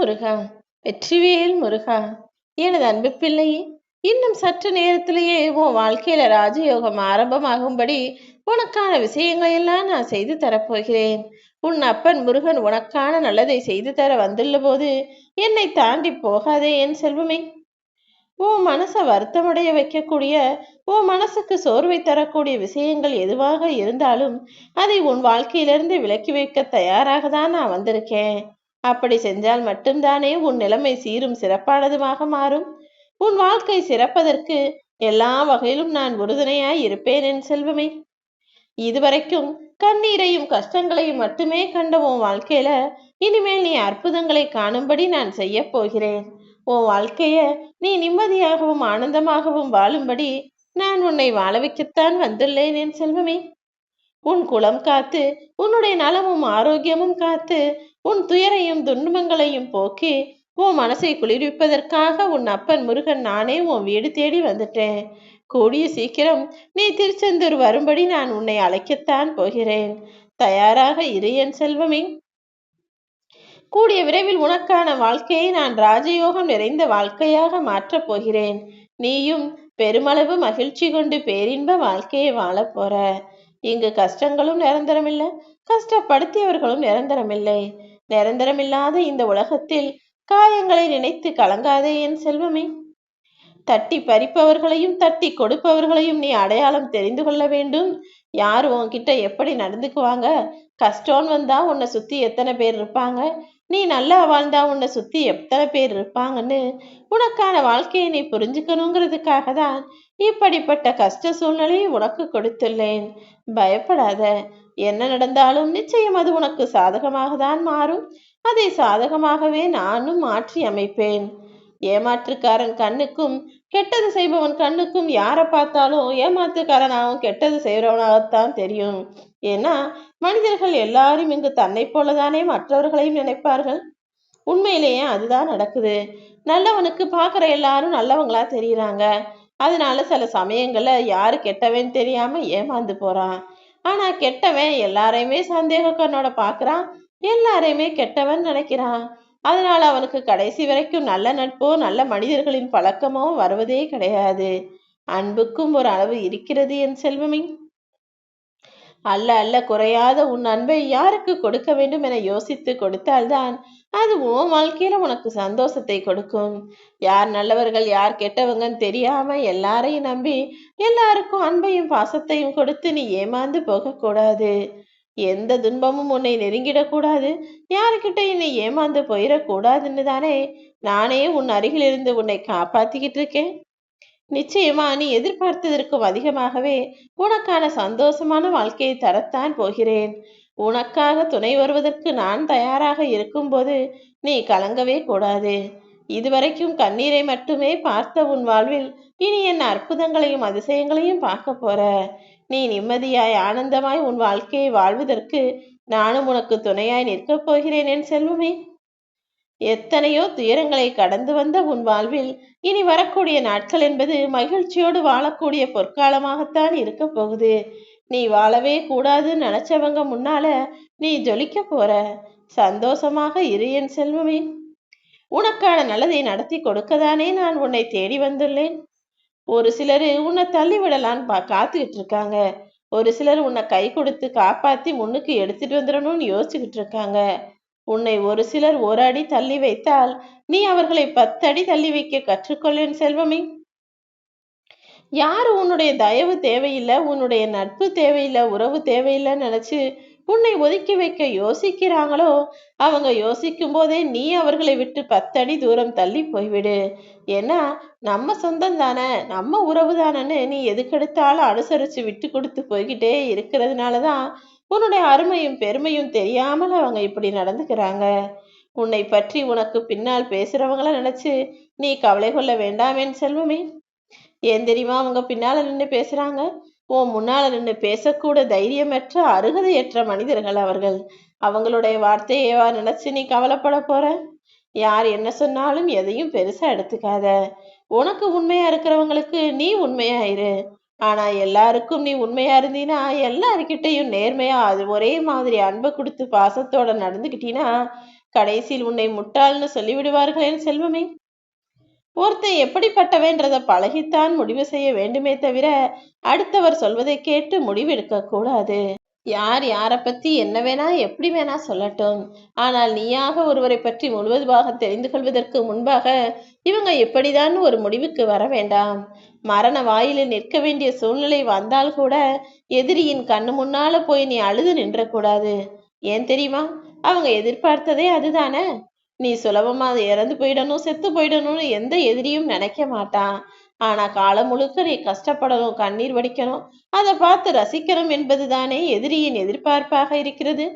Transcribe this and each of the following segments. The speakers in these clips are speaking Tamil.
முருகா வெற்றிவேல் முருகா எனது அன்பு பிள்ளையே இன்னும் சற்று நேரத்திலேயே உன் வாழ்க்கையில ராஜயோகம் ஆரம்பமாகும்படி உனக்கான விஷயங்களை எல்லாம் நான் செய்து தரப்போகிறேன். உன் அப்பன் முருகன் உனக்கான நல்லதை செய்து தர வந்துள்ள போது என்னை தாண்டி போகாதே என் செல்வமே. உன் மனசை வருத்தமடைய வைக்கக்கூடிய உன் மனசுக்கு சோர்வை தரக்கூடிய விஷயங்கள் எதுவாக இருந்தாலும் அதை உன் வாழ்க்கையிலிருந்து விலக்கி வைக்க தயாராக தான் நான் வந்திருக்கேன். அப்படி செஞ்சால் மட்டும்தானே உன் நிலைமை சீரும் சிறப்பானதுமாக மாறும்? உன் வாழ்க்கை சிறப்பதற்கு எல்லா வகையிலும் நான் உறுதுணையாய் இருப்பேன் என் செல்வமே. இதுவரைக்கும் கண்ணீரையும் கஷ்டங்களையும் மட்டுமே கண்ட உன் வாழ்க்கையில இனிமேல் நீ அற்புதங்களை காணும்படி நான் செய்ய போகிறேன். உன் வாழ்க்கைய நீ நிம்மதியாகவும் ஆனந்தமாகவும் வாழும்படி நான் உன்னை வாழ வைக்கத்தான் வந்துள்ளேன் என் செல்வமே. உன் குலம் காத்து உன்னுடைய நலமும் ஆரோக்கியமும் காத்து உன் துயரையும் துன்பங்களையும் போக்கி உன் மனசை குளிர்விப்பதற்காக உன் அப்பன் முருகன் நானே உன் வீடு தேடி வந்துட்டேன். கூடிய சீக்கிரம் நீ திருச்செந்தூர் வரும்படி நான் உன்னை அழைக்கத்தான் போகிறேன். தயாராக இரு என் செல்வமே. கூடிய விரைவில் உனக்கான வாழ்க்கையை நான் ராஜயோகம் நிறைந்த வாழ்க்கையாக மாற்றப் போகிறேன். நீயும் பெருமளவு மகிழ்ச்சி கொண்டு பேரின்ப வாழ்க்கையை வாழப் போற. இங்கு கஷ்டங்களும் நிரந்தரமில்லை. கஷ்டப்படுத்தியவர்களும் நிரந்தரமில்லை. நிரந்தரமில்லாத இந்த உலகத்தில் காயங்களை நினைத்து கலங்காதே என் செல்வமே. தட்டி பறிப்பவர்களையும் தட்டி கொடுப்பவர்களையும் நீ அடையாளம் தெரிந்து கொள்ள வேண்டும். யார் உன்கிட்ட எப்படி நடந்துக்குவாங்க? கஷ்டம்னு வந்தா உன்னை சுத்தி எத்தனை பேர் இருப்பாங்க? நீ நல்லா வாழ்ந்தா உன்னை சுத்தி எத்தனை பேர் இருப்பாங்கன்னு உனக்கான வாழ்க்கையை நீ புரிஞ்சுக்கணுங்கிறதுக்காக தான் இப்படிப்பட்ட கஷ்ட சூழ்நிலையை உனக்கு கொடுத்துள்ளேன். பயப்படாத. என்ன நடந்தாலும் நிச்சயம் அது உனக்கு சாதகமாக தான் மாறும். அதை சாதகமாகவே நானும் மாற்றி அமைப்பேன். ஏமாற்றுக்காரன் கண்ணுக்கும் கெட்டது செய்பவன் கண்ணுக்கும் யாரை பார்த்தாலும் ஏமாற்றுக்காரனாகவும் கெட்டது செய்கிறவனாகத்தான் தெரியும். ஏன்னா மனிதர்கள் எல்லாரும் இங்கு தன்னை போலதானே மற்றவர்களையும் நினைப்பார்கள்? உண்மையிலேயே அதுதான் நடக்குது. நல்லவனுக்கு பார்க்குற எல்லாரும் நல்லவங்களா தெரியுறாங்க. அதனால சில சமயங்கள்ல யாரு கெட்டவன் தெரியாம ஏமாந்து போறான். ஆனா கெட்டவன் எல்லாரையுமே சந்தேக கண்ணோட பார்க்கறான். எல்லாரையுமே கெட்டவன் நினைக்கிறான். அதனால அவனுக்கு கடைசி வரைக்கும் நல்ல நட்போ நல்ல மனிதர்களின் பழக்கமோ வருவதே கிடையாது. அன்புக்கும் ஒரு அளவு இருக்கிறது என் செல்வமே. அல்ல அல்ல குறையாத உன் அன்பை யாருக்கு கொடுக்க வேண்டும் என யோசித்து கொடுத்தால்தான் அது உன் வாழ்க்கையில உனக்கு சந்தோஷத்தை கொடுக்கும். யார் நல்லவர்கள் யார் கெட்டவங்கன்னு தெரியாம எல்லாரையும் நம்பி எல்லாருக்கும் அன்பையும் பாசத்தையும் கொடுத்து நீ ஏமாந்து போகக்கூடாது. எந்த துன்பமும் உன்னை நெருங்கிடக்கூடாது. யாருக்கிட்ட என்னை ஏமாந்து போயிடக்கூடாதுன்னு தானே? நானே உன் அருகில் இருந்து உன்னை காப்பாத்திக்கிட்டு இருக்கேன். நிச்சயமா நீ எதிர்பார்த்ததற்கும் அதிகமாகவே உனக்கான சந்தோஷமான வாழ்க்கையை தரத்தான் போகிறேன். உனக்காக துணை வருவதற்கு நான் தயாராக இருக்கும்போது நீ கலங்கவே கூடாது. இதுவரைக்கும் கண்ணீரை மட்டுமே பார்த்த உன் வாழ்வில் இனி என் அற்புதங்களையும் அதிசயங்களையும் பார்க்க போற. நீ நிம்மதியாய் ஆனந்தமாய் உன் வாழ்க்கையை வாழ்வதற்கு நானும் உனக்கு துணையாய் நிற்கப் போகிறேன் என் செல்வமே. எத்தனையோ துயரங்களை கடந்து வந்த உன் வாழ்வில் இனி வரக்கூடிய நாட்கள் என்பது மகிழ்ச்சியோடு வாழக்கூடிய பொற்காலமாகத்தான் இருக்க போகுது. நீ வாழவே கூடாதுன்னு நினைச்சவங்க முன்னால நீ ஜொலிக்க போற. சந்தோஷமாக இரு என் செல்வமே. உனக்கான நல்லதை நடத்தி கொடுக்கதானே நான் உன்னை தேடி வந்துள்ளேன். ஒரு சிலர் உன்னை தள்ளி விடலான்னு பா காத்துக்கிட்டு இருக்காங்க ஒரு சிலர் உன்னை கை கொடுத்து காப்பாத்தி முன்னுக்கு எடுத்துட்டு வந்துடணும்னு யோசிச்சுக்கிட்டு இருக்காங்க உன்னை ஒரு சிலர் ஒரு அடி தள்ளி வைத்தால் நீ அவர்களை பத்தடி தள்ளி வைக்க கற்றுக்கொள்ளேன் செல்வமே. யாரு உன்னுடைய தயவு தேவையில்லை உன்னுடைய நட்பு தேவையில்லை உறவு தேவையில்லைன்னு நினைச்சு உன்னை ஒதுக்கி வைக்க யோசிக்கிறாங்களோ? அவங்க யோசிக்கும் போதே நீ அவர்களை விட்டு பத்தடி தூரம் தள்ளி போய்விடு. ஏன்னா நம்ம சொந்தம் தானே நம்ம உறவு தானேன்னு நீ எதுக்கெடுத்தாலும் அனுசரிச்சு விட்டு கொடுத்து போய்கிட்டே இருக்கிறதுனால தான் உன்னுடைய அருமையும் பெருமையும் தெரியாமல் அவங்க இப்படி நடந்துக்கிறாங்க. உன்னை பற்றி உனக்கு பின்னால் பேசுறவங்கள நினைச்சு நீ கவலை கொள்ள வேண்டாமேன் செல்வமே. ஏன் தெரியுமா அவங்க பின்னால நின்று பேசுறாங்க? உன் முன்னால நின்று பேசக்கூட தைரியமற்ற அருகதையற்ற மனிதர்கள் அவர்கள். அவங்களுடைய வார்த்தையேவா நினைச்சு நீ கவலைப்பட போற? யார் என்ன சொன்னாலும் எதையும் பெருசா எடுத்துக்காத. உனக்கு உண்மையா இருக்கிறவங்களுக்கு நீ உண்மையா இரு. ஆனா எல்லாருக்கும் நீ உண்மையா இருந்தீனா எல்லாருக்கிட்டையும் நேர்மையா அது ஒரே மாதிரி அன்பை கொடுத்து பாசத்தோட நடந்துக்கிட்டீனா கடைசியில் உன்னை முட்டாள்னு சொல்லிவிடுவார்கள் என் செல்வமே. ஒருத்தன் எப்படிப்பட்டவன்றத பழகித்தான் முடிவு செய்ய வேண்டுமே தவிர அடுத்தவர் சொல்வதை கேட்டு முடிவெடுக்க கூடாது. யார் யாரை பத்தி என்ன வேணா எப்படி வேணா சொல்லட்டும். ஆனால் நீயாக ஒருவரை பற்றி முழுவதுமாக தெரிந்து கொள்வதற்கு முன்பாக இவங்க எப்படிதான் ஒரு முடிவுக்கு வர வேண்டாம். மரண வாயிலில் நிற்க வேண்டிய சூழ்நிலை வந்தால் கூட எதிரியின் கண்ணு முன்னால போய் நீ அழுது நின்றக்கூடாது. ஏன் தெரியுமா? அவங்க எதிர்பார்த்ததே அதுதானே? நீ சுலபமா இறந்து போயிடணும் செத்து போயிடணும்னு எந்த எதிரியும் நினைக்க மாட்டான். ஆனா காலம் முழுக்க நீ கஷ்டப்படணும் கண்ணீர் வடிக்கணும். அதை பார்த்து ரசிக்கணும் என்பதுதானே எதிரியின் எதிர்பார்ப்பாக இருக்கிறது.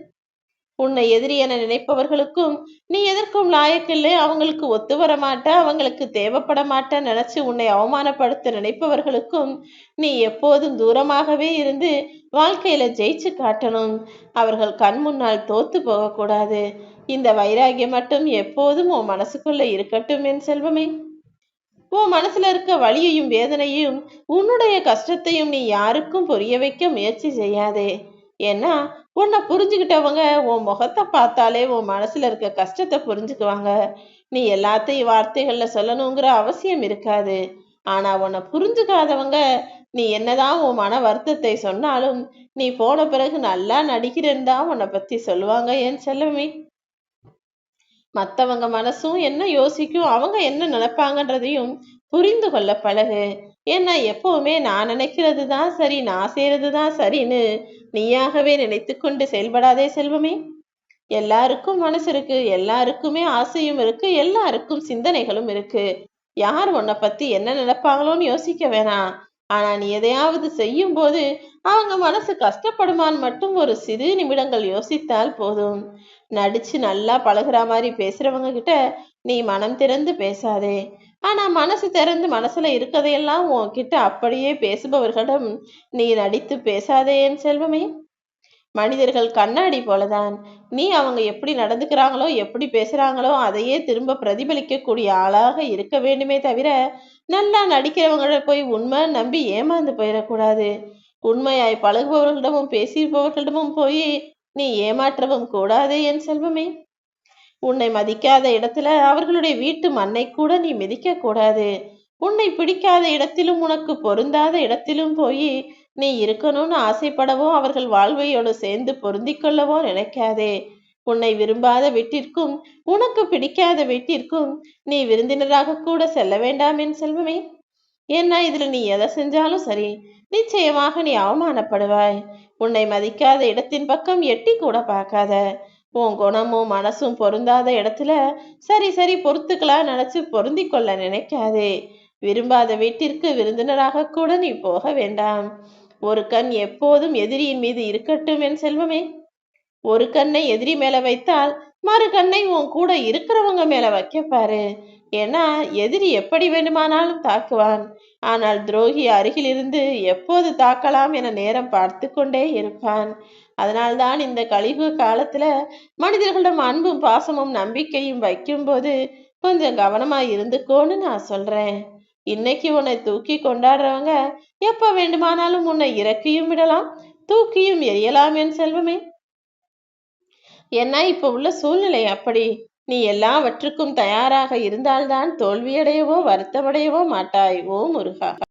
உன்னை எதிரி என நினைப்பவர்களுக்கும் நீ எதற்கும் லாயக்கில்லை அவங்களுக்கு ஒத்து வர மாட்ட அவங்களுக்கு தேவைப்பட மாட்ட நினைச்சு உன்னை அவமானப்படுத்த நினைப்பவர்களுக்கும் நீ எப்போதும் தூரமாகவே இருந்து வாழ்க்கையில ஜெயிச்சு காட்டணும். அவர்கள் கண் முன்னால் தோத்து போகக்கூடாது. இந்த வைராகியம் மட்டும் எப்போதும் உன் மனசுக்குள்ள இருக்கட்டும் என் செல்வமே. உன் மனசுல இருக்க வலியையும் வேதனையும் உன்னுடைய கஷ்டத்தையும் நீ யாருக்கும் புரிய வைக்க முயற்சி செய்யாதே. ஏன்னா உன்னை புரிஞ்சுக்கிட்டவங்க உன் முகத்தை பார்த்தாலே உன் மனசுல இருக்க கஷ்டத்தை புரிஞ்சுக்குவாங்க. நீ எல்லாத்தையும் வார்த்தைகள்ல சொல்லணுங்கிற அவசியம் இருக்காது. ஆனா உன்னை புரிஞ்சுக்காதவங்க நீ என்னதான் உன் மன வருத்தத்தை சொன்னாலும் நீ போன பிறகு நல்லா நடிக்கிறேன்னு தான் உன்னை பத்தி சொல்லுவாங்க ஏன் செல்லமே. மற்றவங்க மனசும் என்ன யோசிக்கும் அவங்க என்ன நினைப்பாங்கன்றதையும் புரிந்து கொள்ள பழகு. ஏன்னா எப்பவுமே நான் நினைக்கிறது தான் சரி நான் செய்யறது தான் சரின்னு நீயாகவே நினைத்து கொண்டு செயல்படாதே செல்வமே. எல்லாருக்கும் மனசு இருக்கு எல்லாருக்குமே ஆசையும் இருக்கு எல்லாருக்கும் சிந்தனைகளும் இருக்கு. யார் உன்னை பத்தி என்ன நினைப்பாங்களோன்னு யோசிக்க வேணாம். ஆனா நீ எதையாவது செய்யும் போது அவங்க மனசு கஷ்டப்படுமான்னு மட்டும் ஒரு சிறு நிமிடங்கள் யோசித்தால் போதும். நடிச்சு நல்லா பழகுற மாதிரி பேசுறவங்க கிட்ட நீ மனம் திறந்து பேசாதே. ஆனா மனசு திறந்து மனசுல இருக்கதையெல்லாம் உன்கிட்ட அப்படியே பேசுபவர்களிடம் நீ நடித்து பேசாதே என் செல்வமே. மனிதர்கள் கண்ணாடி போலதான். நீ அவங்க எப்படி நடந்துக்கிறாங்களோ எப்படி பேசுறாங்களோ அதையே திரும்ப பிரதிபலிக்கக்கூடிய ஆளாக இருக்க வேண்டுமே தவிர நல்லா நடிக்கிறவங்கள போய் உண்மை நம்பி ஏமாந்து போயிடக்கூடாது. உண்மையாய் பழகுபவர்களிடமும் பேசிபவர்களிடமும் போய் நீ ஏமாற்றவும் கூடாதே என் செல்வமே. உன்னை மதிக்காத இடத்துல அவர்களுடைய வீட்டு மண்ணை கூட நீ மிதிக்க கூடாது. உன்னை பிடிக்காத இடத்திலும் உனக்கு பொருந்தாத இடத்திலும் போய் நீ இருக்கணும்னு ஆசைப்படவோ அவர்கள் வாழ்வையோடு சேர்ந்து பொருந்திக் கொள்ளவோ நினைக்காதே. உன்னை விரும்பாத வீட்டிற்கும் உனக்கு பிடிக்காத வீட்டிற்கும் நீ விருந்தினராக கூட செல்ல வேண்டாம் என் செல்வமே. ஏன்னா இதுல நீ எதை செஞ்சாலும் சரி நிச்சயமாக நீ அவமானப்படுவாய். உன்னை மதிக்காத இடத்தின் பக்கம் எட்டி கூட பார்க்காத. உன் குணமும் மனசும் பொருந்தாத இடத்துல சரி சரி பொறுத்துக்கலாம் நினைச்சு பொருந்தி கொள்ள நினைக்காதே. விரும்பாத வீட்டிற்கு விருந்தினராக கூட நீ போக வேண்டாம். ஒரு கண் எப்போதும் எதிரியின் மீது இருக்கட்டும் என் செல்வமே. ஒரு கண்ணை எதிரி மேல வைத்தால் மறு கண்ணை உன் கூட இருக்கிறவங்க மேல வைக்க பாரு. ஏன்னா எதிரி எப்படி வேண்டுமானாலும் தாக்குவான். ஆனால் துரோகி அருகில் இருந்து எப்போது தாக்கலாம் என நேரம் பார்த்து கொண்டே இருப்பான். அதனால்தான் இந்த கழிவு காலத்துல மனிதர்களிடம் அன்பும் பாசமும் நம்பிக்கையும் வைக்கும்போது கொஞ்சம் கவனமா இருந்துக்கோன்னு நான் சொல்றேன். இன்னைக்கு உன்னை தூக்கி கொண்டாடுறவங்க எப்ப வேண்டுமானாலும் உன்னை இறக்கியும் விடலாம் தூக்கியும் எரியலாம் என் செல்வமே. ஏன்னா இப்ப உள்ள சூழ்நிலை அப்படி? நீ எல்லாவற்றுக்கும் தயாராக இருந்தால்தான் தோல்வியடையவோ வருத்தமடையவோ மாட்டாய் ஓ முருகா.